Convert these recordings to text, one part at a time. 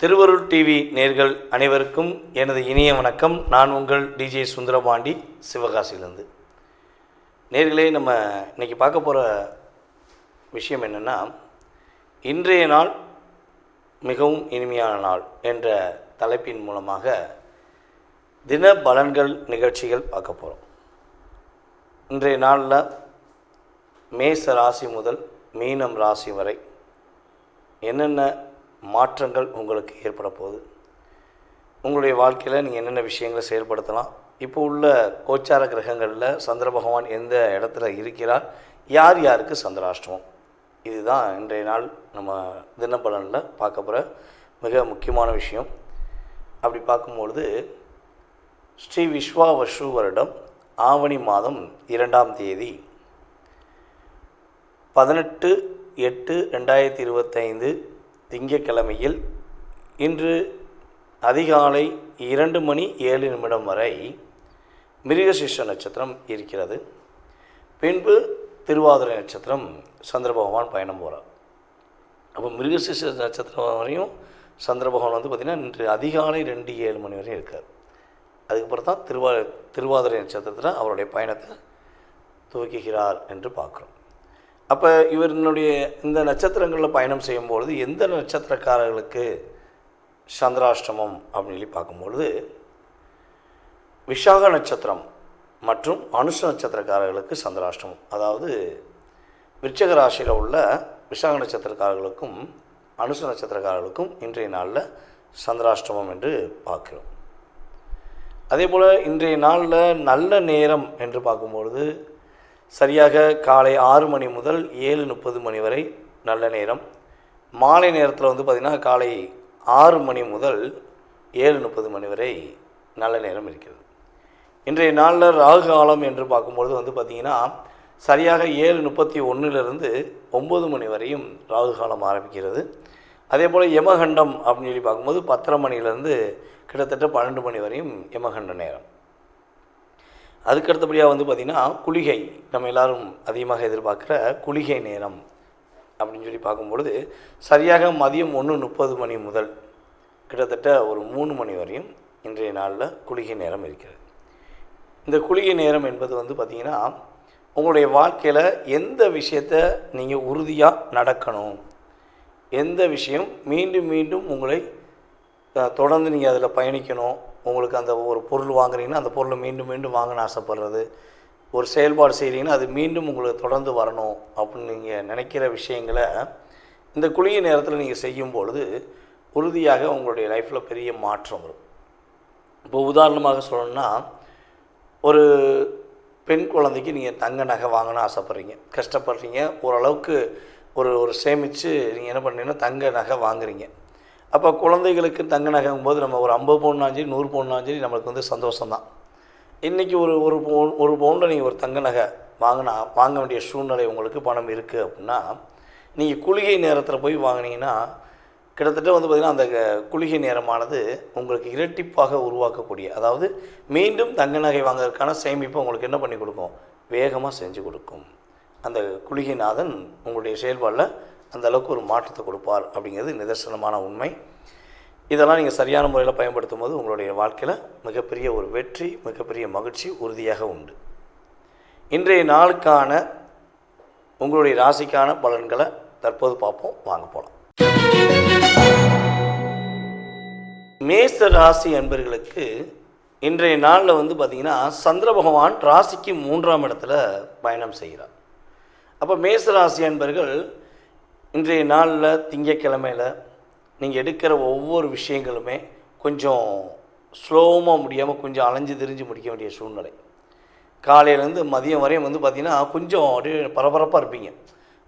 திருவருள் டிவி நேர்கள் அனைவருக்கும் எனது இனிய வணக்கம். நான் உங்கள் டிஜே சுந்தரபாண்டி சிவகாசியிலேருந்து. நேர்களே நம்ம இன்னைக்கு பார்க்க போகிற விஷயம் என்னென்னா இன்றைய நாள் மிகவும் இனிமையான நாள் என்ற தலைப்பின் மூலமாக தின பலன்கள் நிகழ்ச்சிகள் பார்க்க போகிறோம் இன்றைய நாளில் மேச ராசி முதல் மீனம் ராசி வரை என்னென்ன மாற்றங்கள் உங்களுக்கு ஏற்பட போகுது. உங்களுடைய வாழ்க்கையில் நீங்கள் என்னென்ன விஷயங்களை செயல்படுத்தலாம்? இப்போ உள்ள கோச்சார கிரகங்களில் சந்திர பகவான் எந்த இடத்துல இருக்கிறார்? யார் யாருக்கு சந்திராஷ்டமம்? இதுதான் இன்றைய நாள் நம்ம தினப்பலனில் பார்க்க போகிற மிக முக்கியமான விஷயம். அப்படி பார்க்கும்பொழுது ஸ்ரீ விஸ்வாவசு வருடம் ஆவணி மாதம் இரண்டாம் தேதி பதினெட்டு எட்டு ரெண்டாயிரத்தி இருபத்தைந்து திங்கட்கிழமையில் இன்று அதிகாலை இரண்டு மணி ஏழு நிமிடம் வரை மிருகசிஷ நட்சத்திரம் இருக்கிறது. பின்பு திருவாதிரை நட்சத்திரம் சந்திர பகவான் பயணம் போகிறார் அப்போ மிருகசிஷ நட்சத்திரம் வரையும் சந்திர பகவான் வந்து பார்த்திங்கன்னா இன்று அதிகாலை ரெண்டு ஏழு மணி வரையும் இருக்கார். அதுக்கப்புறம் தான் திருவா திருவாதிரை நட்சத்திரத்தில் அவருடைய பயணத்தை துவக்குகிறார் என்று பார்க்குறோம். அப்போ இவரினுடைய இந்த நட்சத்திரங்களில் பயணம் செய்யும்பொழுது எந்த நட்சத்திரக்காரர்களுக்கு சந்திராஷ்டமம் அப்படின்னு சொல்லி பார்க்கும்பொழுது விஷாக நட்சத்திரம் மற்றும் அனுஷ நட்சத்திரக்காரர்களுக்கு சந்திராஷ்டமம். அதாவது விருச்சக ராசியில் உள்ள விஷாக நட்சத்திரக்காரர்களுக்கும் அனுஷ நட்சத்திரக்காரர்களுக்கும் இன்றைய நாளில் சந்திராஷ்டமம் என்று பார்க்கிறோம். அதே போல் இன்றைய நாளில் நல்ல நேரம் என்று பார்க்கும்பொழுது சரியாக காலை ஆறு மணி முதல் ஏழு முப்பது மணி வரை நல்ல நேரம். மாலை நேரத்தில் வந்து பார்த்திங்கன்னா காலை ஆறு மணி முதல் ஏழு முப்பது மணி வரை நல்ல நேரம் இருக்கிறது. இன்றைய நாளில் ராகு காலம் என்று பார்க்கும்பொழுது வந்து பார்த்திங்கன்னா சரியாக ஏழு முப்பத்தி ஒன்றிலிருந்து ஒம்பது மணி வரையும் ராகு காலம் ஆரம்பிக்கிறது. அதே போல் யமகண்டம் அப்படின்னு சொல்லி பார்க்கும்போது பத்தரை மணிலேருந்து கிட்டத்தட்ட பன்னெண்டு மணி வரையும் யமகண்ட நேரம். அதுக்கு அடுத்தபடியாக வந்து பார்த்திங்கன்னா குளிகை. நம்ம எல்லோரும் அதிகமாக எதிர்பார்க்குற குளிகை நேரம் அப்படின்னு சொல்லி பார்க்கும்பொழுது சரியாக மதியம் ஒன்று முப்பது மணி முதல் கிட்டத்தட்ட ஒரு மூணு மணி வரையும் இன்றைய நாளில் குளிகை நேரம் இருக்கிறது. இந்த குளிகை நேரம் என்பது வந்து பார்த்திங்கன்னா உங்களுடைய வாழ்க்கையில் எந்த விஷயத்தை நீங்கள் உறுதியாக நடக்கணும் எந்த விஷயம் மீண்டும் மீண்டும் உங்களை தொடர்ந்து நீங்கள் அதில் பயணிக்கணும் உங்களுக்கு அந்த ஒரு பொருள் வாங்குறீங்கன்னா அந்த பொருளை மீண்டும் மீண்டும் வாங்கணும்னு ஆசைப்படுறது. ஒரு செயல்பாடு செய்கிறீங்கன்னா அது மீண்டும் உங்களுக்கு தொடர்ந்து வரணும் அப்படின்னு நீங்கள் நினைக்கிற விஷயங்களை இந்த குழிய நேரத்தில் நீங்கள் செய்யும் பொழுது உறுதியாக உங்களுடைய லைஃப்பில் பெரிய மாற்றம் வரும். இப்போ உதாரணமாக சொல்லணும்னா ஒரு பெண் குழந்தைக்கு நீங்கள் தங்க நகை வாங்கணும்னு ஆசைப்பட்றீங்க. கஷ்டப்படுறீங்க. ஓரளவுக்கு ஒரு ஒரு சேமித்து நீங்கள் என்ன பண்ணுறீங்கன்னா தங்க நகை வாங்குறீங்க. அப்போ குழந்தைகளுக்கு தங்க நகைங்கும் போது நம்ம ஒரு ஐம்பது பவுன்னாலும் சரி நூறு பவுன்னாலும் சரி நம்மளுக்கு வந்து சந்தோஷம்தான். இன்றைக்கி ஒரு ஒரு பவுன் ஒரு பவுனில் நீங்கள் ஒரு தங்க நகை வாங்கினா வாங்க வேண்டிய சூழ்நிலை உங்களுக்கு பணம் இருக்குது அப்படின்னா நீங்கள் குளிகை நேரத்தில் போய் வாங்கினீங்கன்னா கிட்டத்தட்ட வந்து பார்த்திங்கன்னா அந்த குளிகை நேரமானது உங்களுக்கு இரட்டிப்பாக உருவாக்கக்கூடிய அதாவது மீண்டும் தங்க நகை வாங்குறதுக்கான சேமிப்பை உங்களுக்கு என்ன பண்ணி கொடுக்கும்? வேகமாக செஞ்சு கொடுக்கும். அந்த குளிகைநாதன் உங்களுடைய செயல்பாடில் அந்த அளவுக்கு ஒரு மாற்றத்தை கொடுப்பார் அப்படிங்கிறது நிதர்சனமான உண்மை. இதெல்லாம் நீங்கள் சரியான முறையில் பயன்படுத்தும் போது உங்களுடைய வாழ்க்கையில் மிகப்பெரிய ஒரு வெற்றி மிகப்பெரிய மகிழ்ச்சி உறுதியாக உண்டு. இன்றைய நாளுக்கான உங்களுடைய ராசிக்கான பலன்களை தற்போது பார்ப்போம். வாங்க போகலாம் மேச ராசி அன்பர்களுக்கு இன்றைய நாளில் வந்து பார்த்திங்கன்னா சந்திர பகவான் ராசிக்கு மூன்றாம் இடத்துல பயணம் செய்கிறார். அப்போ மேச ராசி அன்பர்கள் இன்றைய நாளில் திங்கக்கிழமையில் நீங்கள் எடுக்கிற ஒவ்வொரு விஷயங்களுமே கொஞ்சம் ஸ்லோவமாக முடியாமல் கொஞ்சம் அலைஞ்சு திரிஞ்சு முடிக்க வேண்டிய சூழ்நிலை. காலையிலேருந்து மதியம் வரையும் வந்து பார்த்திங்கன்னா கொஞ்சம் அப்படியே பரபரப்பாக இருப்பீங்க.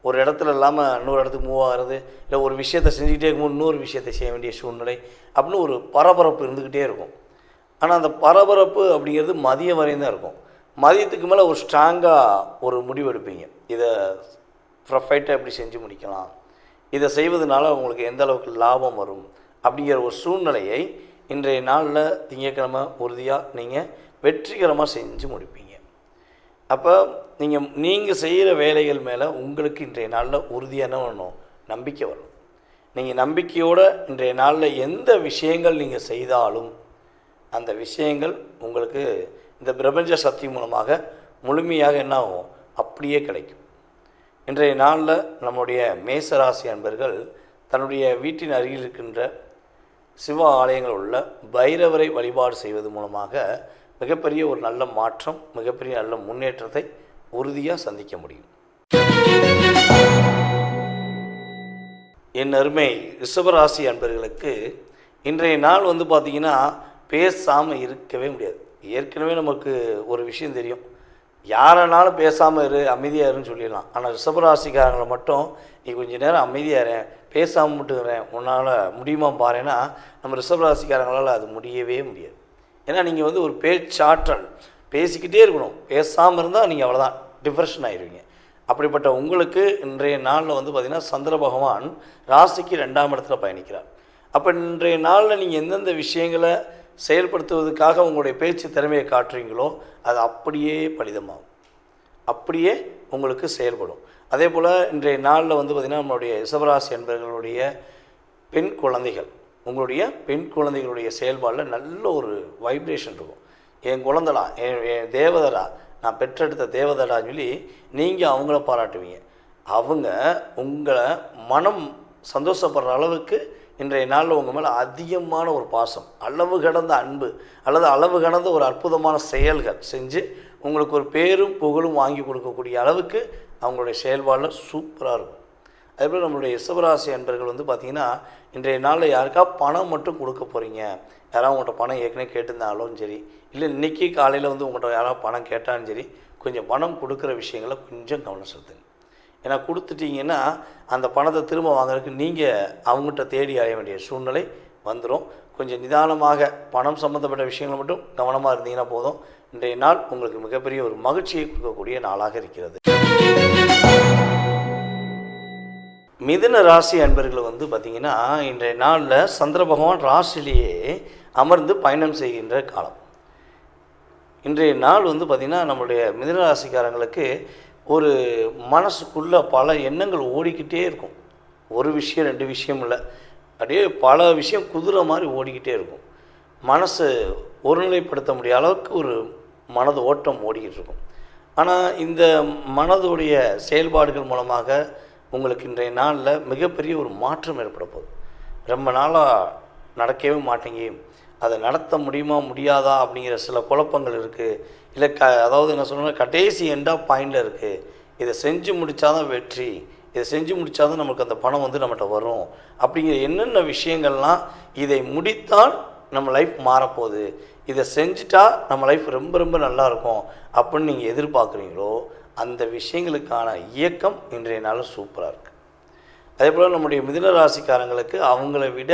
ஒரு இடத்துல இல்லாமல் இன்னொரு இடத்துக்கு மூவ் ஆகிறது இல்லை ஒரு விஷயத்தை செஞ்சுக்கிட்டே இருக்கும்போது இன்னொரு விஷயத்தை செய்ய வேண்டிய சூழ்நிலை அப்படின்னு ஒரு பரபரப்பு இருந்துக்கிட்டே இருக்கும். ஆனால் அந்த பரபரப்பு அப்படிங்கிறது மதியம் வரையும் தான் இருக்கும். மதியத்துக்கு மேலே ஒரு ஸ்ட்ராங்காக ஒரு முடிவு எடுப்பீங்க. இதை ப்ரொஃபைட்டை எப்படி செஞ்சு முடிக்கலாம்? இதை செய்வதனால உங்களுக்கு எந்த அளவுக்கு லாபம் வரும்? அப்படிங்கிற ஒரு சூழ்நிலையை இன்றைய நாளில் திங்கக்கிழமை உறுதியாக நீங்கள் வெற்றிகரமாக செஞ்சு முடிப்பீங்க. அப்போ நீங்கள் நீங்கள் செய்கிற வேலைகள் மேலே உங்களுக்கு இன்றைய நாளில் உறுதியான வரணும்? நம்பிக்கை வரும் நீங்கள் நம்பிக்கையோடு இன்றைய நாளில் எந்த விஷயங்கள் நீங்கள் செய்தாலும் அந்த விஷயங்கள் உங்களுக்கு இந்த பிரபஞ்ச சக்தி மூலமாக முழுமையாக என்ன ஆகும்? அப்படியே கிடைக்கும். இன்றைய நாளில் நம்முடைய மேசராசி அன்பர்கள் தன்னுடைய வீட்டின் அருகில் இருக்கின்ற சிவ ஆலயங்கள் உள்ள பைரவரை வழிபாடு செய்வது மூலமாக மிகப்பெரிய ஒரு நல்ல மாற்றம் மிகப்பெரிய நல்ல முன்னேற்றத்தை உறுதியாக சந்திக்க முடியும். என் அருமை ரிஷபராசி அன்பர்களுக்கு இன்றைய நாள் வந்து பார்த்திங்கன்னா பேசாமல் இருக்கவே முடியாது. ஏற்கனவே நமக்கு ஒரு விஷயம் தெரியும். யாரனாலும் பேசாமல் இரு அமைதியாக இருன்னு சொல்லிடலாம். ஆனால் ரிஷபராசிக்காரங்களை மட்டும் நீ கொஞ்சம் நேரம் அமைதியாக இருன் பேசாமல் மட்டுங்கிறேன் உன்னால் முடியுமா பாருன்னா நம்ம ரிஷபராசிக்காரங்களால் அது முடியவே முடியாது. ஏன்னா நீங்கள் வந்து ஒரு பேச்சாற்றல் பேசிக்கிட்டே இருக்கணும். பேசாமல் இருந்தால் நீங்கள் அவ்வளோதான் டிப்ரெஷன் ஆயிடுவீங்க அப்படிப்பட்ட உங்களுக்கு இன்றைய நாளில் வந்து பார்த்திங்கன்னா சந்திர பகவான் ராசிக்கு ரெண்டாம் இடத்துல பயணிக்கிறார். அப்போ இன்றைய நாளில் நீங்கள் எந்தெந்த விஷயங்களை செயல்படுத்துவதற்காக உங்களுடைய பேச்சு திறமையை காட்டுறீங்களோ அது அப்படியே பலிதமாகும். அப்படியே உங்களுக்கு செயல்படும். அதே போல் இன்றைய நாளில் வந்து பார்த்திங்கன்னா நம்மளுடைய ரிஷபராசி என்பவர்களுடைய பெண் குழந்தைகள் உங்களுடைய பெண் குழந்தைகளுடைய செயல்பாடில் நல்ல ஒரு வைப்ரேஷன் இருக்கும். என் குழந்தடா என் என் தேவதடா நான் பெற்றெடுத்த தேவதடான்னு சொல்லி நீங்கள் அவங்கள பாராட்டுவீங்க. அவங்க உங்களை மனம் சந்தோஷப்படுற அளவுக்கு இன்றைய நாளில் உங்கள் மேலே அதிகமான ஒரு பாசம் அளவு கடந்த அன்பு அல்லது அளவு கடந்த ஒரு அற்புதமான செயல்கள் செஞ்சு உங்களுக்கு ஒரு பேரும் புகழும் வாங்கி கொடுக்கக்கூடிய அளவுக்கு அவங்களுடைய செயல்பாடில் சூப்பராக இருக்கும். அதேபோல் நம்மளுடைய ரிஷபராசி அன்பர்கள் வந்து பார்த்திங்கன்னா இன்றைய நாளில் யாருக்கா பணம் மட்டும் கொடுக்க போகிறீங்க யாராவது உங்கள்கிட்ட பணம் ஏற்கனவே கேட்டிருந்தாலும் சரி இல்லை இன்றைக்கி காலையில் வந்து உங்கள்கிட்ட யாராவது பணம் கேட்டாலும் சரி கொஞ்சம் பணம் கொடுக்குற விஷயங்களை கொஞ்சம் கவனம் செலுத்துங்க. ஏன்னா கொடுத்துட்டீங்கன்னா அந்த பணத்தை திரும்ப வாங்குறதுக்கு நீங்கள் அவங்ககிட்ட தேடி அடைய வேண்டிய சூழ்நிலை வந்துடும் கொஞ்சம் நிதானமாக பணம் சம்மந்தப்பட்ட விஷயங்கள் மட்டும் கவனமாக இருந்தீங்கன்னா போதும். இன்றைய நாள் உங்களுக்கு மிகப்பெரிய ஒரு மகிழ்ச்சியை கொடுக்கக்கூடிய நாளாக இருக்கிறது. மிதுன ராசி அன்பர்கள் வந்து பார்த்திங்கன்னா இன்றைய நாளில் சந்திர பகவான் ராசிலேயே அமர்ந்து பயணம் செய்கின்ற காலம். இன்றைய நாள் வந்து பார்த்திங்கன்னா நம்மளுடைய மிதுன ராசிக்காரங்களுக்கு ஒரு மனசுக்குள்ளே பல எண்ணங்கள் ஓடிக்கிட்டே இருக்கும். ஒரு விஷயம் ரெண்டு விஷயம் இல்லை. அப்படியே பல விஷயம் குதிரை மாதிரி ஓடிக்கிட்டே இருக்கும். மனசு ஒருநிலைப்படுத்த முடிய அளவுக்கு ஒரு மனது ஓட்டம் ஓடிக்கிட்டு இருக்கும். ஆனால் இந்த மனதுடைய செயல்பாடுகள் மூலமாக உங்களுக்கு இன்றைய நாளில் மிகப்பெரிய ஒரு மாற்றம் ஏற்பட போகுது. ரொம்ப நாளாக நடக்கவே மாட்டேங்கி அதை நடத்த முடியுமா முடியாதா அப்படிங்கிற சில குழப்பங்கள் இருக்குது இல்லை க அதாவது என்ன சொல்லணும்னா கடைசி எண்டாக பாயிண்டில் இருக்குது இதை செஞ்சு முடித்தாதான் வெற்றி. இதை செஞ்சு முடித்தாதான் நமக்கு அந்த பணம் வந்து நம்மகிட்ட வரும். அப்படிங்கிற என்னென்ன விஷயங்கள்லாம் இதை முடித்தால் நம்ம லைஃப் மாறப்போகுது. இதை செஞ்சுட்டா நம்ம லைஃப் ரொம்ப ரொம்ப நல்லா இருக்கும் அப்படின்னு நீங்கள் எதிர்பார்க்குறீங்களோ அந்த விஷயங்களுக்கான இயக்கம் இன்றைய நாள் சூப்பராக இருக்குது அதே போல் நம்முடைய மிதுன ராசிக்காரங்களுக்கு அவங்கள விட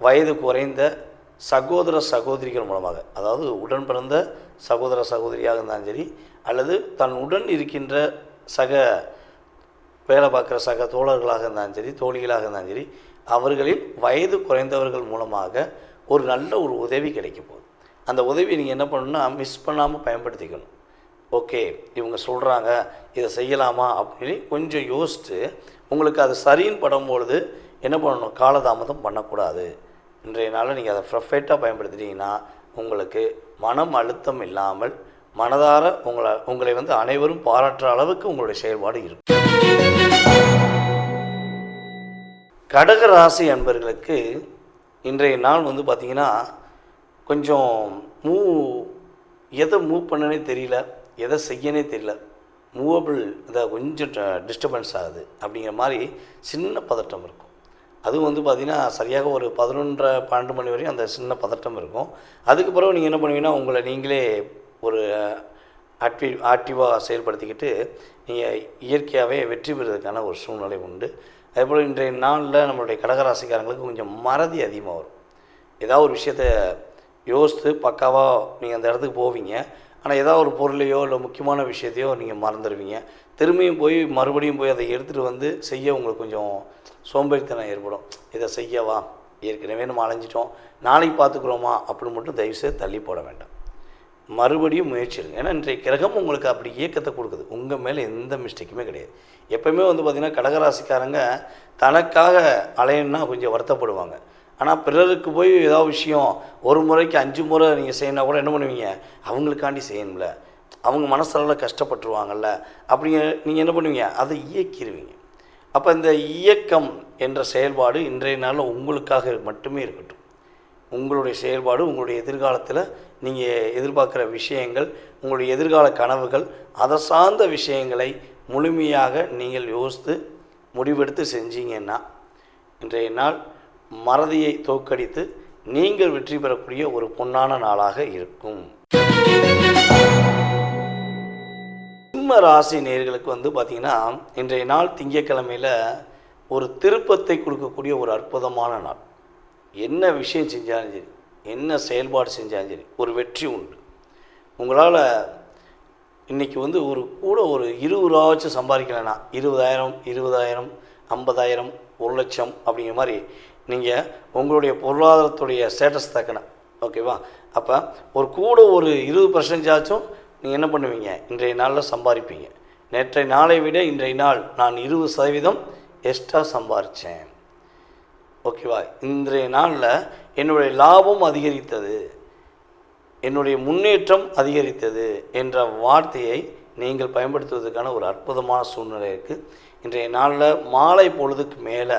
வயது குறைந்த சகோதர சகோதரிகள் மூலமாக அதாவது உடன் பிறந்த சகோதர சகோதரியாக இருந்தாலும் சரி அல்லது தன் உடன் இருக்கின்ற சக வேலை பார்க்குற சக தோழர்களாக இருந்தாலும் சரி தோழிகளாக இருந்தாலும் சரி அவர்களில் வயது குறைந்தவர்கள் மூலமாக ஒரு நல்ல ஒரு உதவி கிடைக்க போகுது. அந்த உதவி நீங்கள் என்ன பண்ணணும்னா மிஸ் பண்ணாமல் பயன்படுத்திக்கணும். ஓகே இவங்க சொல்கிறாங்க இதை செய்யலாமா அப்படின்னு கொஞ்சம் யோசித்து உங்களுக்கு அது சரின்னு படும்பொழுது என்ன பண்ணணும்? காலதாமதம் பண்ணக்கூடாது. இன்றைய நாளில் நீங்கள் அதை ப்ரொஃபைட்டாக பயன்படுத்திட்டீங்கன்னா உங்களுக்கு மனம் அழுத்தம் இல்லாமல் மனதார உங்களை உங்களை வந்து அனைவரும் பாராட்டுற அளவுக்கு உங்களுடைய செயல்பாடு இருக்கும். கடக ராசி அன்பர்களுக்கு இன்றைய நாள் வந்து பார்த்திங்கன்னா கொஞ்சம் மூவ் எதை மூவ் பண்ணனே தெரியல எதை செய்யனே தெரியல மூவபிள் இதை கொஞ்சம் டிஸ்டர்பன்ஸ் ஆகுது அப்படிங்கிற மாதிரி சின்ன பதட்டம் இருக்கும். அதுவும் வந்து பார்த்திங்கன்னா சரியாக ஒரு பதினொன்றரை பன்னெண்டு மணி வரையும் அந்த சின்ன பதட்டம் இருக்கும். அதுக்கு பிறகு நீங்கள் என்ன பண்ணுவீங்கன்னா உங்களை நீங்களே ஒரு ஆக்டிவ் ஆக்டிவாக செயல்படுத்திக்கிட்டு நீங்கள் இயற்கையாகவே வெற்றி பெறுவதற்கான ஒரு சூழ்நிலை உண்டு. அதேபோல் இன்றைய நாளில் நம்மளுடைய கடகராசிக்காரங்களுக்கு கொஞ்சம் மறதி அதிகமாக வரும். ஏதாவது ஒரு விஷயத்த யோசித்து பக்காவாக நீங்கள் அந்த இடத்துக்கு போவீங்க. ஆனால் ஏதாவது ஒரு பொருளையோ இல்லை முக்கியமான விஷயத்தையோ நீங்கள் மறந்துடுவீங்க திரும்பியும் போய் மறுபடியும் போய் அதை எடுத்துகிட்டு வந்து செய்ய உங்களுக்கு கொஞ்சம் சோம்பேறித்தனம் ஏற்படும். இதை செய்யவா? ஏற்கனவே நம்ம அலைஞ்சிட்டோம். நாளைக்கு பார்த்துக்குறோமா? அப்படின்னு மட்டும் தயவுசெய்து தள்ளி போட வேண்டாம். மறுபடியும் முயற்சி எடுங்க ஏன்னா இன்றைய கிரகம் உங்களுக்கு அப்படி இயக்கத்தை கொடுக்குது. உங்கள் மேலே எந்த மிஸ்டேக்குமே கிடையாது. எப்போயுமே வந்து பார்த்திங்கன்னா கடகராசிக்காரங்க தனக்காக அலையணுன்னா கொஞ்சம் வருத்தப்படுவாங்க. ஆனால் பிறருக்கு போய் ஏதாவது விஷயம் ஒரு முறைக்கு அஞ்சு முறை நீங்கள் செய்யணும்னா கூட என்ன பண்ணுவீங்க? அவங்களுக்காண்டி செய்யணும்ல. அவங்க மனசளவில் கஷ்டப்பட்டுருவாங்கல்ல. அப்படிங்க நீங்கள் என்ன பண்ணுவீங்க? அதை இயக்கிடுவீங்க அப்போ இந்த இயக்கம் என்ற செயல்பாடு இன்றைய நாளில் உங்களுக்காக மட்டுமே இருக்கட்டும். உங்களுடைய செயல்பாடு உங்களுடைய எதிர்காலத்தில் நீங்கள் எதிர்பார்க்குற விஷயங்கள் உங்களுடைய எதிர்கால கனவுகள் அதை சார்ந்த விஷயங்களை முழுமையாக நீங்கள் யோசித்து முடிவெடுத்து செஞ்சீங்கன்னா இன்றைய நாள் மறதியை தோற்கடித்து நீங்கள் வெற்றி பெறக்கூடிய ஒரு பொன்னான நாளாக இருக்கும். சிம்ம ராசி நேர்களுக்கு வந்து பார்த்திங்கன்னா இன்றைய நாள் திங்கக்கிழமையில் ஒரு திருப்பத்தை கொடுக்கக்கூடிய ஒரு அற்புதமான நாள். என்ன விஷயம் செஞ்சாலும் சரி என்ன செயல்பாடு செஞ்சாலும் சரி ஒரு வெற்றி உண்டு. உங்களால் இன்றைக்கி வந்து ஒரு கூட ஒரு இருபது ரூபாச்சும் சம்பாதிக்கலைன்னா இருபதாயிரம் இருபதாயிரம் ஐம்பதாயிரம் ஒரு லட்சம் அப்படிங்கிற மாதிரி நீங்கள் உங்களுடைய பொருளாதாரத்துடைய ஸ்டேட்டஸ் தக்கன ஓகேவா அப்போ ஒரு கூட ஒரு இருபது பர்சன்டேஜாச்சும் நீங்கள் என்ன பண்ணுவீங்க? இன்றைய நாளில் சம்பாதிப்பீங்க. நேற்றைய நாளை விட இன்றைய நாள் நான் இருபது சதவீதம் எக்ஸ்ட்ரா சம்பாரித்தேன் ஓகேவா இன்றைய நாளில் என்னுடைய லாபம் அதிகரித்தது. என்னுடைய முன்னேற்றம் அதிகரித்தது என்ற வார்த்தையை நீங்கள் பயன்படுத்துவதற்கான ஒரு அற்புதமான சூழ்நிலை இருக்குது இன்றைய நாளில் மாலை பொழுதுக்கு மேலே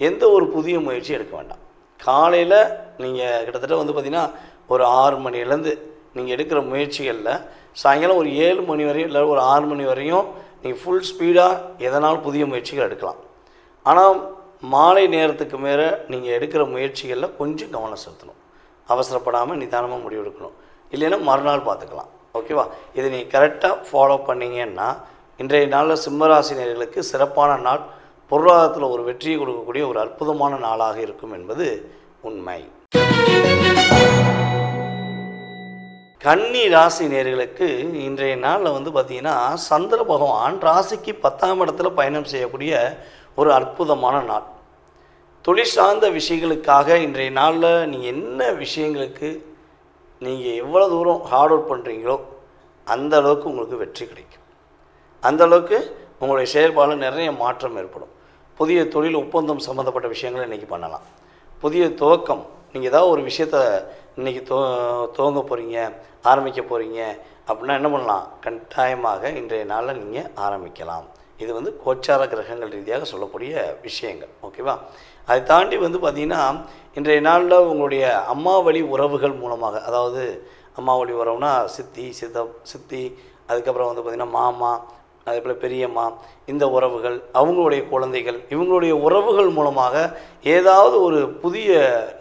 எந்த ஒரு புதிய முயற்சியும் எடுக்க வேண்டாம். காலையில் நீங்கள் கிட்டத்தட்ட வந்து பார்த்திங்கன்னா ஒரு ஆறு மணிலேருந்து நீங்கள் எடுக்கிற முயற்சிகளில் சாயங்காலம் ஒரு ஏழு மணி வரையும் இல்லை ஒரு ஆறு மணி வரையும் நீங்கள் ஃபுல் ஸ்பீடாக எதனால் புதிய முயற்சிகள் எடுக்கலாம். ஆனால் மாலை நேரத்துக்கு மேலே நீங்கள் எடுக்கிற முயற்சிகளில் கொஞ்சம் கவனம் செலுத்தணும். அவசரப்படாமல் நிதானமாக முடிவெடுக்கணும் இல்லைன்னா மறுநாள் பார்த்துக்கலாம் ஓகேவா? இதை நீங்கள் கரெக்டாக ஃபாலோ பண்ணீங்கன்னா இன்றைய நாளில் சிம்மராசினியர்களுக்கு சிறப்பான நாள் பொருளாதாரத்தில் ஒரு வெற்றியை கொடுக்கக்கூடிய ஒரு அற்புதமான நாளாக இருக்கும் என்பது உண்மை. கன்னி ராசி நேர்களுக்கு இன்றைய நாளில் வந்து பார்த்திங்கன்னா சந்திர பகவான் ராசிக்கு பத்தாம் இடத்துல பயணம் செய்யக்கூடிய ஒரு அற்புதமான நாள். தொழில் சார்ந்த விஷயங்களுக்காக இன்றைய நாளில் நீங்கள் என்ன விஷயங்களுக்கு நீங்கள் எவ்வளோ தூரம் ஹார்ட் ஒர்க் பண்ணுறீங்களோ அந்த அளவுக்கு உங்களுக்கு வெற்றி கிடைக்கும். அந்த அளவுக்கு உங்களுடைய செயல்பாடில் நிறைய மாற்றம் ஏற்படும். புதிய தொழில் ஒப்பந்தம் சம்மந்தப்பட்ட விஷயங்களை இன்றைக்கி பண்ணலாம். புதிய துவக்கம் நீங்கள் ஏதாவது ஒரு விஷயத்த இன்றைக்கி துவ துவங்க போகிறீங்க ஆரம்பிக்க போகிறீங்க அப்படின்னா என்ன பண்ணலாம்? கட்டாயமாக இன்றைய நாளில் நீங்கள் ஆரம்பிக்கலாம். இது வந்து கோச்சார கிரகங்கள் ரீதியாக சொல்லக்கூடிய விஷயங்கள். ஓகேவா? அதை தாண்டி வந்து பார்த்திங்கன்னா இன்றைய நாளில் உங்களுடைய அம்மா வழி உறவுகள் மூலமாக அதாவது அம்மா வழி உறவுனா சித்தி சித்த சித்தி அதுக்கப்புறம் வந்து பார்த்திங்கன்னா மாமா அதே போல் பெரியம்மா இந்த உறவுகள் அவங்களுடைய குழந்தைகள் இவங்களுடைய உறவுகள் மூலமாக ஏதாவது ஒரு புதிய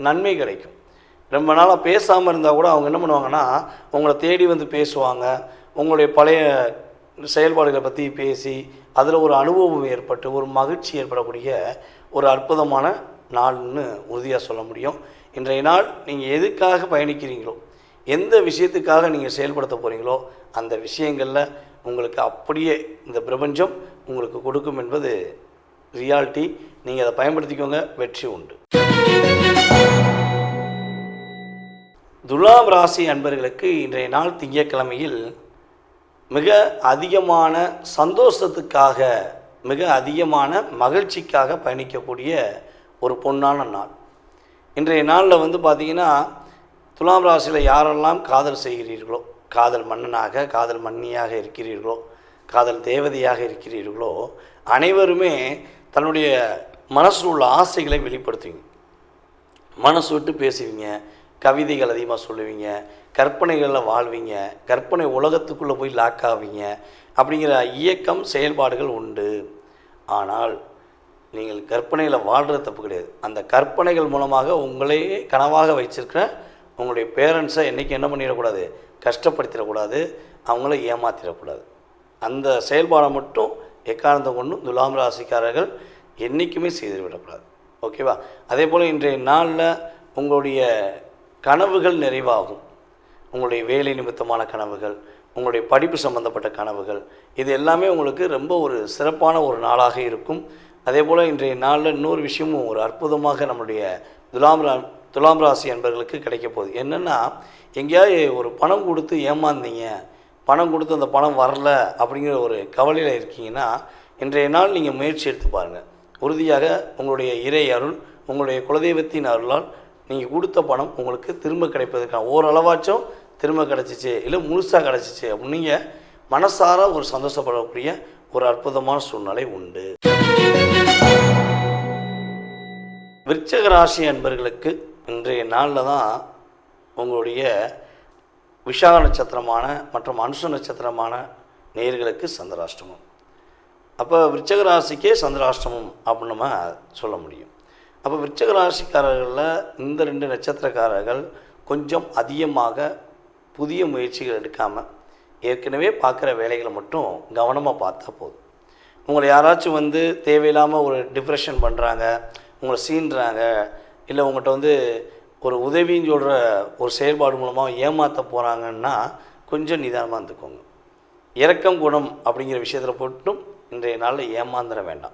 நன்மை கிடைக்கும். ரொம்ப நாளாக பேசாமல் இருந்தால் கூட அவங்க என்ன பண்ணுவாங்கன்னா உங்களை தேடி வந்து பேசுவாங்க. உங்களுடைய பழைய செயல்பாடுகளை பற்றி பேசி அதில் ஒரு அனுபவம் ஏற்பட்டு ஒரு மகிழ்ச்சி ஏற்படக்கூடிய ஒரு அற்புதமான நாள்னு உறுதியாக சொல்ல முடியும். இன்றைய நாள் நீங்கள் எதுக்காக பயணிக்கிறீங்களோ எந்த விஷயத்துக்காக நீங்கள் செயல்படுத்த போகிறீங்களோ அந்த விஷயங்களில் உங்களுக்கு அப்படியே இந்த பிரபஞ்சம் உங்களுக்கு கொடுக்கும் என்பது ரியாலிட்டி நீங்கள் அதை பயன்படுத்திக்கோங்க வெற்றி உண்டு. துலாம் ராசி அன்பர்களுக்கு இன்றைய நாள் திங்கட்கிழமையில் மிக அதிகமான சந்தோஷத்துக்காக மிக அதிகமான மகிழ்ச்சிக்காக பயணிக்கக்கூடிய ஒரு பொன்னான நாள். இன்றைய நாளில் வந்து பார்த்திங்கன்னா துலாம் ராசியில் யாரெல்லாம் காதல் செய்கிறீர்களோ காதல் மன்னனாக காதல் மன்னியாக இருக்கிறீர்களோ காதல் தேவதையாக இருக்கிறீர்களோ அனைவருமே தன்னுடைய மனசில் உள்ள ஆசைகளை வெளிப்படுத்துவீங்க. மனசு விட்டு பேசுவீங்க கவிதைகள் அதிகமாக சொல்லுவீங்க கற்பனைகளில் வாழ்வீங்க கற்பனை உலகத்துக்குள்ளே போய் லாக் ஆவீங்க அப்படிங்கிற இயக்கம் செயல்பாடுகள் உண்டு. ஆனால் நீங்கள் கற்பனையில் வாழ்கிறது தப்பு கிடையாது. அந்த கற்பனைகள் மூலமாக உங்களையே கனவாக வச்சிருக்கிற உங்களுடைய பேரண்ட்ஸை என்றைக்கும் என்ன பண்ணிடக்கூடாது? கஷ்டப்படுத்திடக்கூடாது. அவங்கள ஏமாத்திடக்கூடாது. அந்த செயல்பாடை மட்டும் எக்காரணத்தை கொண்டும் துலாம் ராசிக்காரர்கள் என்றைக்குமே செய்துவிடக்கூடாது. ஓகேவா அதே போல் இன்றைய நாளில் உங்களுடைய கனவுகள் நிறைவாகும். உங்களுடைய வேலை நிமித்தமான கனவுகள் உங்களுடைய படிப்பு சம்பந்தப்பட்ட கனவுகள் இது எல்லாமே உங்களுக்கு ரொம்ப ஒரு சிறப்பான ஒரு நாளாக இருக்கும். அதே போல் இன்றைய நாளில் இன்னொரு விஷயமும் ஒரு அற்புதமாக நம்முடைய துலாம் துலாம் ராசி என்பர்களுக்கு கிடைக்க போகுது. என்னென்னா எங்கேயாவது ஒரு பணம் கொடுத்து ஏமாந்தீங்க பணம் கொடுத்து அந்த பணம் வரல அப்படிங்கிற ஒரு கவலையில் இருக்கீங்கன்னா இன்றைய நாள் நீங்கள் முயற்சி எடுத்து பாருங்கள் உறுதியாக உங்களுடைய இறை அருள் உங்களுடைய குலதெய்வத்தின் அருளால் நீங்கள் கொடுத்த பணம் உங்களுக்கு திரும்ப கிடைப்பதற்கான ஓரளவாச்சும் திரும்ப கிடச்சிச்சு இல்லை முழுசாக கிடச்சிச்சு அப்படின்னு நீங்கள் மனசார ஒரு சந்தோஷப்படக்கூடிய ஒரு அற்புதமான சூழ்நிலை உண்டு. விருச்சக ராசி அன்பர்களுக்கு இன்றைய நாளில் தான் உங்களுடைய விஷாக நட்சத்திரமான மற்றும் அனுஷ நட்சத்திரமான நேயர்களுக்கு சந்திராஷ்டமம். அப்போ விருச்சக ராசிக்கே சந்திராஷ்டமம் அப்படின்னு நம்ம சொல்ல முடியும். அப்போ விருச்சக ராசிக்காரர்களில் இந்த ரெண்டு நட்சத்திரக்காரர்கள் கொஞ்சம் அதிகமாக புதிய முயற்சிகள் எடுக்காமல் ஏற்கனவே பார்க்குற வேலைகளை மட்டும் கவனமாக பார்த்தா போதும். உங்களை யாராச்சும் வந்து தேவையில்லாமல் ஒரு டிப்ரெஷன் பண்ணுறாங்க உங்களை சீன்றாங்க இல்லை உங்கள்கிட்ட வந்து ஒரு உதவின்னு சொல்கிற ஒரு செயல்பாடு மூலமாக ஏமாற்ற போகிறாங்கன்னா கொஞ்சம் நிதானமாக இருந்துக்கோங்க. இரக்கம் குணம் அப்படிங்கிற விஷயத்தில் போட்டும் இன்றைய நாளில் ஏமாந்துட வேண்டாம்.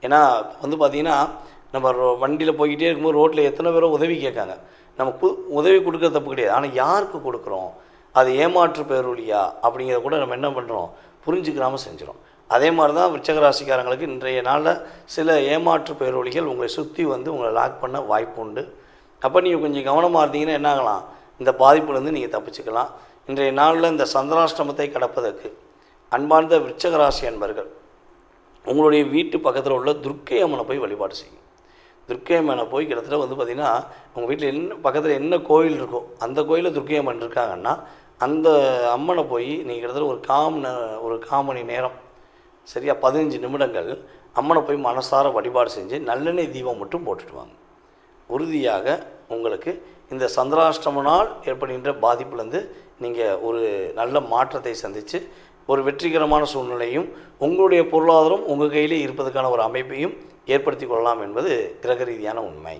ஏன்னா வந்து பார்த்திங்கன்னா நம்ம ரோ- வண்டியில் போய்கிட்டே இருக்கும்போது ரோட்டில் எத்தனை பேரோ உதவி கேட்காங்க. நம்ம கு உதவி கொடுக்குற தப்பு கிடையாது. ஆனால் யாருக்கு கொடுக்குறோம்? அது ஏமாற்று பேரொழியா அப்படிங்கிறத கூட நம்ம என்ன பண்ணுறோம் புரிஞ்சுக்கிறாமல் செஞ்சிடும் அதே மாதிரி தான் விருச்சக ராசிக்காரங்களுக்கு இன்றைய நாளில் சில ஏமாற்று பேரொழிகள் உங்களை சுற்றி வந்து உங்களை லாக் பண்ண வாய்ப்பு உண்டு. அப்போ நீங்கள் கொஞ்சம் கவனமாக இருந்தீங்கன்னா என்ன ஆகலாம்? இந்த பாதிப்புலேருந்து நீங்கள் தப்பிச்சுக்கலாம். இன்றைய நாளில் இந்த சந்திராஷ்டிரமத்தை கடப்பதற்கு அன்பார்ந்த விருச்சக ராசி அன்பர்கள் உங்களுடைய வீட்டு பக்கத்தில் உள்ள துர்க்கை அம்மனை போய் வழிபாடு செய்யும் துர்க்கை அம்மனை போய் கிட்டத்தட்ட வந்து பார்த்திங்கன்னா உங்கள் வீட்டில் என்ன பக்கத்தில் என்ன கோயில் இருக்கோ அந்த கோயிலில் துர்க்கை அம்மன் இருக்காங்கன்னா அந்த அம்மனை போய் நீங்கள் கிட்டத்தட்ட ஒரு காம் ஒரு காமணி நேரம் சரியா பதினஞ்சு நிமிடங்கள் அம்மனை போய் மனசார வழிபாடு செஞ்சு நல்லெண்ணெய் தீபம் மட்டும் போட்டுட்டு வாங்க. உறுதியாக உங்களுக்கு இந்த சந்திராஷ்டமனால் ஏற்படுகின்ற பாதிப்புலேருந்து நீங்கள் ஒரு நல்ல மாற்றத்தை சந்தித்து ஒரு வெற்றிகரமான சூழ்நிலையும் உங்களுடைய பொருளாதாரம் உங்கள் கையிலே இருப்பதற்கான ஒரு அமைப்பையும் ஏற்படுத்தி கொள்ளலாம் என்பது கிரக ரீதியான உண்மை.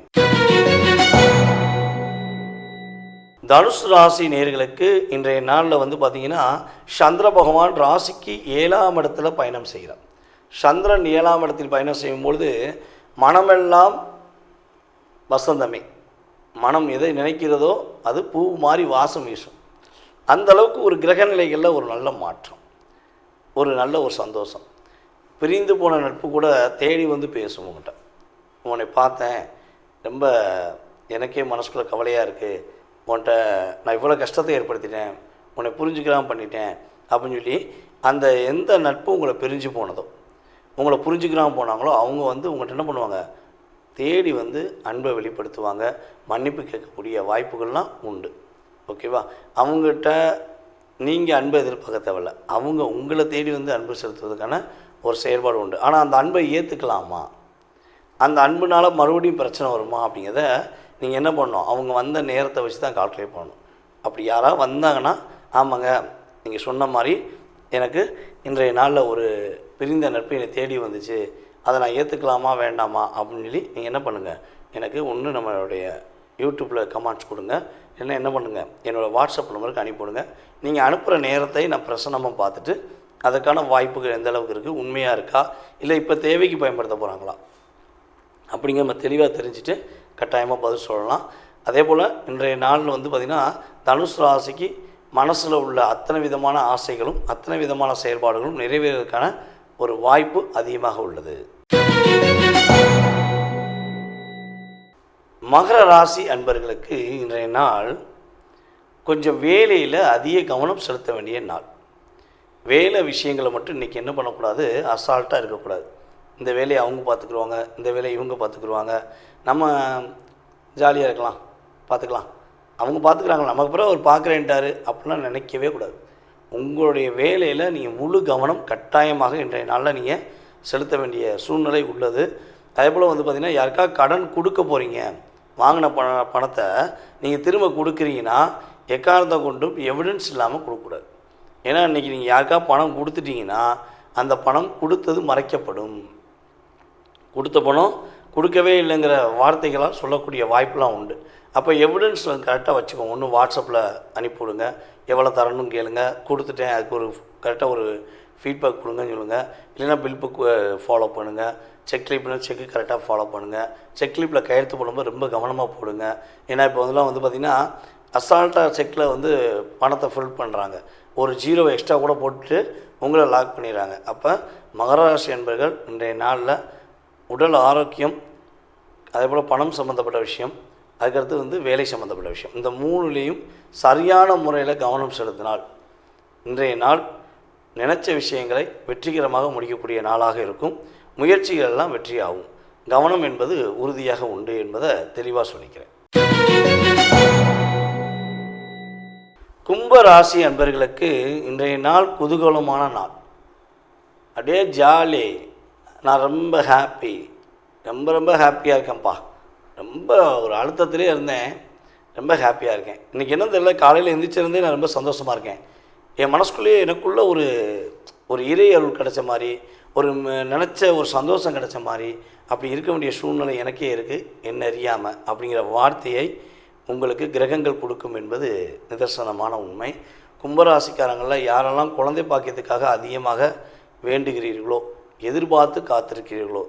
தனுசு ராசி நேர்களுக்கு இன்றைய நாளில் வந்து பார்த்திங்கன்னா சந்திர பகவான் ராசிக்கு ஏழாம் இடத்துல பயணம் செய்கிறார் சந்திரன் ஏழாம் இடத்தில் பயணம் செய்யும் பொழுது மனமெல்லாம் வசந்தமே. மனம் எதை நினைக்கிறதோ அது பூ மாதிரி வாசம் வீசும். அந்த அளவுக்கு ஒரு கிரக நிலைகளில் ஒரு நல்ல மாற்றம். ஒரு நல்ல ஒரு சந்தோஷம். பிரிந்து போன நட்பு கூட தேடி வந்து பேசும் உங்கள்கிட்ட உன்னை பார்த்தேன். ரொம்ப எனக்கே மனசுக்குள்ளே கவலையாக இருக்குது உன்கிட்ட நான் இவ்வளோ கஷ்டத்தை ஏற்படுத்திட்டேன் உன்னை புரிஞ்சுக்கலாம் பண்ணிட்டேன் அப்படின்னு சொல்லி அந்த எந்த நட்பு உங்களை பிரிஞ்சு போனதோ உங்களை புரிஞ்சுக்கலாம் போனாங்களோ அவங்க வந்து உங்கள்கிட்ட என்ன பண்ணுவாங்க? தேடி வந்து அன்பை வெளிப்படுத்துவாங்க மன்னிப்பு கேட்கக்கூடிய வாய்ப்புகள்லாம் உண்டு. ஓகேவா? அவங்ககிட்ட நீங்கள் அன்பை எதிர்பார்க்க தேவையில்ல. அவங்க உங்களை தேடி வந்து அன்பு செலுத்துவதற்கான ஒரு செயல்பாடு உண்டு. ஆனால் அந்த அன்பை ஏற்றுக்கலாமா அந்த அன்புனால் மறுபடியும் பிரச்சனை வருமா அப்படிங்கிறத நீங்கள் என்ன பண்ணணும்? அவங்க வந்த நேரத்தை வச்சு தான் கால்குலேட் பண்ணணும். அப்படி யாராவது வந்தாங்கன்னா ஆமாங்க நீங்கள் சொன்ன மாதிரி எனக்கு இன்றைய நாளில் ஒரு பிரிந்த நட்பு என்னை தேடி வந்துச்சு. அதை நான் ஏற்றுக்கலாமா வேண்டாமா? அப்படின்னு சொல்லி நீங்கள் என்ன பண்ணுங்கள் எனக்கு ஒன்று நம்மளுடைய யூடியூப்பில் கமெண்ட்ஸ் கொடுங்க. இல்லைன்னா என்ன பண்ணுங்கள் என்னோடய வாட்ஸ்அப் நம்பருக்கு அனுப்பிவிடுங்க. நீங்கள் அனுப்புகிற நேரத்தை நான் பிரசன்னமாக பார்த்துட்டு அதற்கான வாய்ப்புகள் எந்த அளவுக்கு இருக்குது உண்மையாக இருக்கா? இல்லை இப்போ தேவைக்கு பயன்படுத்த போகிறாங்களா அப்படிங்கிற நம்ம தெளிவாக தெரிஞ்சுட்டு கட்டாயமாக பதில் சொல்லலாம். அதே போல் இன்றைய நாளில் வந்து பார்த்திங்கன்னா தனுஷ் ராசிக்கு மனசில் உள்ள அத்தனை விதமான ஆசைகளும் அத்தனை விதமான செயல்பாடுகளும் நிறைவேறுவதற்கான ஒரு வாய்ப்பு அதிகமாக உள்ளது. மகர ராசி அன்பர்களுக்கு இன்றைய நாள் கொஞ்சம் வேலையில் அதிக கவனம் செலுத்த வேண்டிய நாள். வேலை விஷயங்களை மட்டும் இன்றைக்கி என்ன பண்ணக்கூடாது? அசால்ட்டாக இருக்கக்கூடாது. இந்த வேலையை அவங்க பார்த்துக்குருவாங்க இந்த வேலையை இவங்க பார்த்துக்குருவாங்க. நம்ம ஜாலியாக இருக்கலாம் பார்த்துக்கலாம். அவங்க பார்த்துக்குறாங்க நமக்கு பிறகு அவர் பார்க்குறேன்ட்டாரு அப்படிலாம் நினைக்கவே கூடாது. உங்களுடைய வேலையில் நீங்கள் முழு கவனம் கட்டாயமாக இன்றைய நாளில் நீங்கள் செலுத்த வேண்டிய சூழ்நிலை உள்ளது. அதே போல் வந்து பார்த்திங்கன்னா யாருக்கா கடன் கொடுக்க போகிறீங்க வாங்கின பண பணத்தை நீங்கள் திரும்ப கொடுக்குறீங்கன்னா எக்காரணத்தை கொண்டும் எவிடன்ஸ் இல்லாமல் கொடுக்கக்கூடாது. ஏன்னா இன்றைக்கி நீங்கள் யாருக்கா பணம் கொடுத்துட்டீங்கன்னா அந்த பணம் கொடுத்தது மறைக்கப்படும். கொடுத்த பணம் கொடுக்கவே இல்லைங்கிற வார்த்தைகளாக சொல்லக்கூடிய வாய்ப்புலாம் உண்டு. அப்போ எவிடன்ஸ் கரெக்டாக வச்சுக்கோங்க. ஒன்று வாட்ஸ்அப்பில் அனுப்பிவிடுங்க. எவ்வளோ தரணும்னு கேளுங்க. கொடுத்துட்டேன். அதுக்கு ஒரு கரெக்டாக ஒரு ஃபீட்பேக் கொடுங்கன்னு சொல்லுங்கள் இல்லைன்னா பில் புக் ஃபாலோ பண்ணுங்கள் செக் கிளிப்னா செக்கு கரெக்டாக ஃபாலோ பண்ணுங்கள் செக் கிளிப்பில் கையெழுத்து போடும்போது ரொம்ப கவனமாக போடுங்க. ஏன்னா இப்போ வந்துலாம் வந்து பார்த்திங்கன்னா அசால்ட்டாக செக்கில் வந்து பணத்தை ஃபில் பண்ணுறாங்க ஒரு ஜீரோ எக்ஸ்ட்ரா கூட போட்டுட்டு உங்களை லாக் பண்ணிடுறாங்க. அப்போ மகாராஷ்டிரா என்பர்கள் இன்றைய நாளில் உடல் ஆரோக்கியம் அதே போல் பணம் சம்மந்தப்பட்ட விஷயம் அதுக்கடுத்து வந்து வேலை சம்மந்தப்பட்ட விஷயம். இந்த மூணுலேயும் சரியான முறையில் கவனம் செலுத்தினால் இன்றைய நாள் நினச்ச விஷயங்களை வெற்றிகரமாக முடிக்கக்கூடிய நாளாக இருக்கும். முயற்சிகள் எல்லாம் வெற்றியாகும். கவனம் என்பது உறுதியாக உண்டு என்பதை தெளிவாக சொல்லிக்கிறேன். கும்ப ராசி அன்பர்களுக்கு இன்றைய நாள் குதூகலமான நாள். அப்படியே ஜாலி நான் ரொம்ப ஹாப்பி ரொம்ப ரொம்ப ஹாப்பியாக இருக்கேன்ப்பா. ரொம்ப ஒரு அழுத்தத்துலேயே இருந்தேன். ரொம்ப ஹாப்பியாக இருக்கேன். இன்றைக்கி என்ன தெரியல காலையில் எழுந்திரிச்சிருந்தே நான் ரொம்ப சந்தோஷமாக இருக்கேன். என் மனசுக்குள்ளேயே எனக்குள்ள ஒரு ஒரு இறை அருள் கிடச்ச மாதிரி ஒரு நினச்ச ஒரு சந்தோஷம் கிடச்ச மாதிரி அப்படி இருக்க வேண்டிய சூழ்நிலை எனக்கே இருக்குது என்ன அறியாமல் அப்படிங்கிற வார்த்தையை உங்களுக்கு கிரகங்கள் கொடுக்கும் என்பது நிதர்சனமான உண்மை. கும்பராசிக்காரங்களில் யாரெல்லாம் குழந்தை பாக்கியத்துக்காக அதிகமாக வேண்டுகிறீர்களோ எதிர்பார்த்து காத்திருக்கிறீர்களோ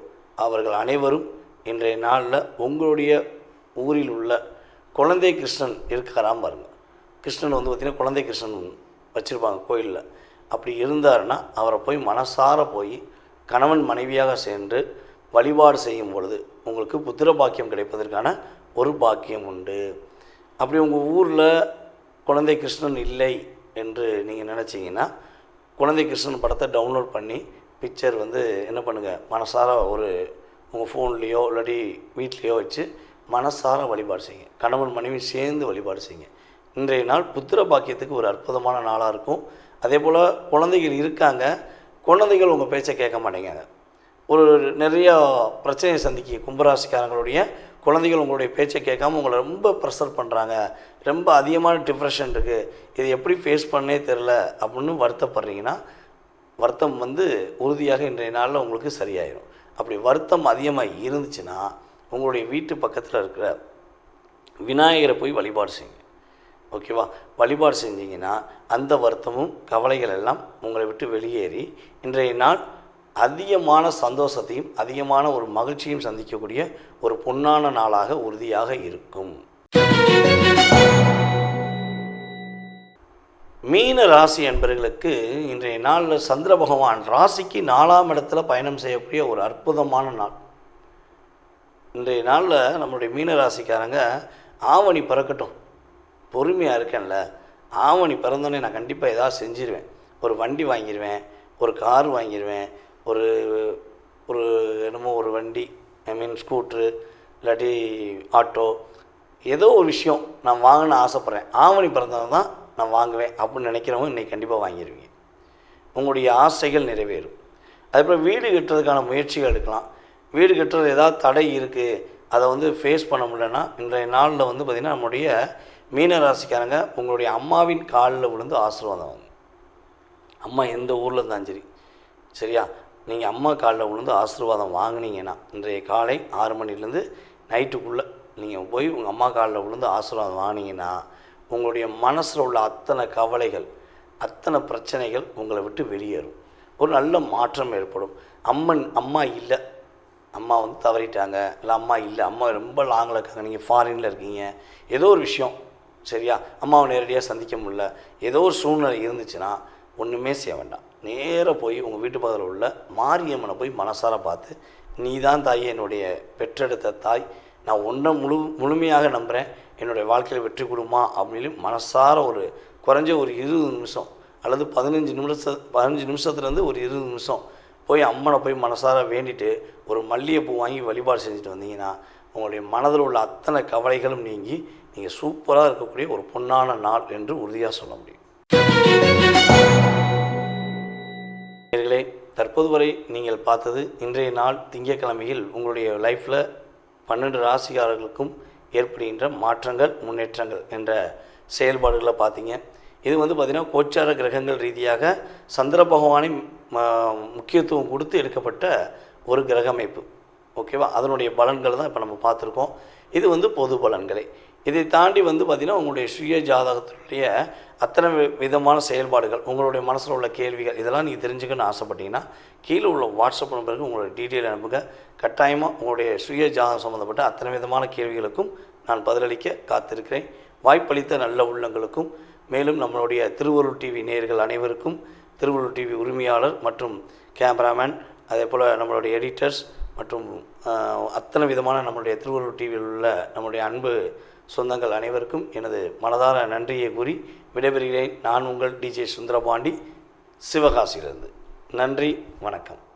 அவர்கள் அனைவரும் இன்றைய நாளில் உங்களுடைய ஊரில் உள்ள குழந்தை கிருஷ்ணன் இருக்கிறான் பாருங்கள் கிருஷ்ணன் வந்து பார்த்திங்கன்னா குழந்தை கிருஷ்ணன் வச்சுருப்பாங்க கோயிலில். அப்படி இருந்தாருன்னா அவரை போய் மனசார போய் கணவன் மனைவியாக சென்று வழிபாடு செய்யும் பொழுது உங்களுக்கு புத்திர பாக்கியம் கிடைப்பதற்கான ஒரு பாக்கியம் உண்டு. அப்படி உங்கள் ஊரில் குழந்தை கிருஷ்ணன் இல்லை என்று நீங்கள் நினச்சிங்கன்னா குழந்தை கிருஷ்ணன் படத்தை டவுன்லோட் பண்ணி பிக்சர் வந்து என்ன பண்ணுங்கள் மனசார ஒரு உங்கள் ஃபோன்லேயோ இல்லாட்டி வீட்லேயோ வச்சு மனசார வழிபாடு செய்யுங்க. கணவன் மனைவி சேர்ந்து வழிபாடு செய்யுங்க. இன்றைய நாள் புத்திர பாக்கியத்துக்கு ஒரு அற்புதமான நாளாக இருக்கும். அதே போல் குழந்தைகள் இருக்காங்க. குழந்தைகள் உங்கள் பேச்சை கேட்க மாட்டேங்காங்க ஒரு நிறையா பிரச்சனையை சந்திக்க கும்பராசிக்காரங்களுடைய குழந்தைகள் உங்களுடைய பேச்சை கேட்காம உங்களை ரொம்ப ப்ரெஷர் பண்ணுறாங்க ரொம்ப அதிகமான டிப்ரெஷன் இருக்குது இது எப்படி ஃபேஸ் பண்ணே தெரில அப்படின்னு வருத்தப்படுறீங்கன்னா வருத்தம் வந்து உறுதியாக இன்றைய நாளில் உங்களுக்கு சரியாயிடும் அப்படி வருத்தம் அதிகமாக இருந்துச்சுன்னா உங்களுடைய வீட்டு பக்கத்தில் இருக்கிற விநாயகரை போய் வழிபாடு செய்யுங்க. ஓகேவா? வழிபாடு செஞ்சீங்கன்னா அந்த வருத்தமும் கவலைகள் எல்லாம் உங்களை விட்டு வெளியேறி இன்றைய நாள் அதிகமான சந்தோஷத்தையும் அதிகமான ஒரு மகிழ்ச்சியும் சந்திக்கக்கூடிய ஒரு பொன்னான நாளாக உறுதியாக இருக்கும். மீன ராசி என்பவர்களுக்கு இன்றைய நாளில் சந்திர பகவான் ராசிக்கு நாலாம் இடத்துல பயணம் செய்யக்கூடிய ஒரு அற்புதமான நாள். இன்றைய நாளில் நம்மளுடைய மீன ராசிக்காரங்க ஆவணி பிறக்கட்டும். பொறுமையாக இருக்கேன்ல. ஆவணி பிறந்தோடனே நான் கண்டிப்பாக ஏதாவது செஞ்சிருவேன். ஒரு வண்டி வாங்கிடுவேன் ஒரு கார் வாங்கிடுவேன் ஒரு ஒரு என்னமோ ஒரு வண்டி ஐ மீன் ஸ்கூட்ரு இல்லாட்டி ஆட்டோ ஏதோ ஒரு விஷயம் நான் வாங்கணும்னு ஆசைப்பட்றேன். ஆவணி பிறந்தவன் தான் நான் வாங்குவேன் அப்படின்னு நினைக்கிறவங்க இன்றைக்கி கண்டிப்பாக வாங்கிடுவீங்க உங்களுடைய ஆசைகள் நிறைவேறும். அதுக்கப்புறம் வீடு கட்டுறதுக்கான முயற்சிகள் எடுக்கலாம். வீடு கட்டுறது ஏதாவது தடை இருக்குது அதை வந்து ஃபேஸ் பண்ண முடியலன்னா இன்றைய நாளில் வந்து பார்த்திங்கன்னா நம்முடைய மீன ராசிக்காரங்க உங்களுடைய அம்மாவின் காலில் விழுந்து ஆசீர்வாதம் வாங்க அம்மா எந்த ஊரில் இருந்தாலும் சரி சரியா? நீங்கள் அம்மா காலில் விழுந்து ஆசீர்வாதம் வாங்கினீங்கன்னா இன்றைய காலை ஆறு மணிலேருந்து நைட்டுக்குள்ளே நீங்கள் போய் உங்கள் அம்மா காலில் விழுந்து ஆசீர்வாதம் வாங்கினீங்கன்னா உங்களுடைய மனசில் உள்ள அத்தனை கவலைகள் அத்தனை பிரச்சனைகள் உங்களை விட்டு வெளியேறும். ஒரு நல்ல மாற்றம் ஏற்படும். அம்மன் அம்மா இல்லை. அம்மா வந்து தவறிட்டாங்க. இல்லை அம்மா இல்லை. அம்மா ரொம்ப லாங்கில் இருக்காங்க. நீங்கள் ஃபாரினில் இருக்கீங்க. ஏதோ ஒரு விஷயம் சரியா? அம்மாவை நேரடியாக சந்திக்க முடில ஏதோ ஒரு சூழ்நிலை இருந்துச்சுன்னா ஒன்றுமே செய்ய வேண்டாம். நேராக போய் உங்கள் வீட்டு பக்கத்தில் உள்ள மாரியம்மனை போய் மனசார பார்த்து நீ தான் தாயே என்னுடைய பெற்றெடுத்த தாய். நான் ஒன்றை முழு முழுமையாக நம்புகிறேன் என்னுடைய வாழ்க்கையில் வெற்றி கொடுமா அப்படின்னு மனசார ஒரு குறைஞ்ச ஒரு இருபது நிமிஷம் அல்லது பதினஞ்சு நிமிஷ பதினஞ்சு நிமிஷத்துலேருந்து ஒரு இருபது நிமிஷம் போய் அம்மனை போய் மனசார வேண்டிட்டு ஒரு மல்லிகைப்பூ வாங்கி வழிபாடு செஞ்சுட்டு வந்தீங்கன்னா உங்களுடைய மனதில் உள்ள அத்தனை கவலைகளும் நீங்கி நீங்கள் சூப்பராக இருக்கக்கூடிய ஒரு பொன்னான நாள் என்று உறுதியாக சொல்ல முடியும். தற்போது வரை நீங்கள் பார்த்தது இன்றைய நாள் திங்கட்கிழமையில் உங்களுடைய லைஃப்பில் பன்னெண்டு ராசிக்காரர்களுக்கும் ஏற்படுகின்ற மாற்றங்கள் முன்னேற்றங்கள் என்ற செயல்பாடுகளை பார்த்தீங்க. இது வந்து பார்த்திங்கன்னா கோச்சார கிரகங்கள் ரீதியாக சந்திர பகவானை ம- முக்கியத்துவம் கொடுத்து எடுக்கப்பட்ட ஒரு கிரக அமைப்பு ஓகேவா? அதனுடைய பலன்கள் தான் இப்போ நம்ம பார்த்துருக்கோம். இது வந்து பொது பலன்களை. இதை தாண்டி வந்து பார்த்திங்கன்னா உங்களுடைய சுய ஜாதகத்தினுடைய அத்தனை வி- விதமான செயல்பாடுகள் உங்களுடைய மனசில் உள்ள கேள்விகள் இதெல்லாம் நீங்கள் தெரிஞ்சுக்கணும்னு ஆசைப்பட்டீங்கன்னா கீழே உள்ள வாட்ஸ்அப் நம்பருக்கு உங்களுடைய டீட்டெயில் அனுப்புங்க. கட்டாயமாக உங்களுடைய சுய ஜாதகம் சம்மந்தப்பட்ட அத்தனை விதமான கேள்விகளுக்கும் நான் பதிலளிக்க காத்திருக்கிறேன். வாய்ப்பளித்த நல்ல உள்ளங்களுக்கும் மேலும் நம்மளுடைய திருவருள் டிவி நேயர்கள் அனைவருக்கும் திருவருள் டிவி உரிமையாளர் மற்றும் கேமராமேன் அதே போல் நம்மளுடைய எடிட்டர்ஸ் மற்றும் அத்தனை விதமான நம்மளுடைய திருவள்ளூர் டிவியில் உள்ள நம்முடைய அன்பு சொந்தங்கள் அனைவருக்கும் எனது மனதார நன்றியை கூறி விடைபெறுகிறேன். நான் உங்கள் டிஜே சுந்தரபாண்டி சிவகாசியிலிருந்து. நன்றி வணக்கம்.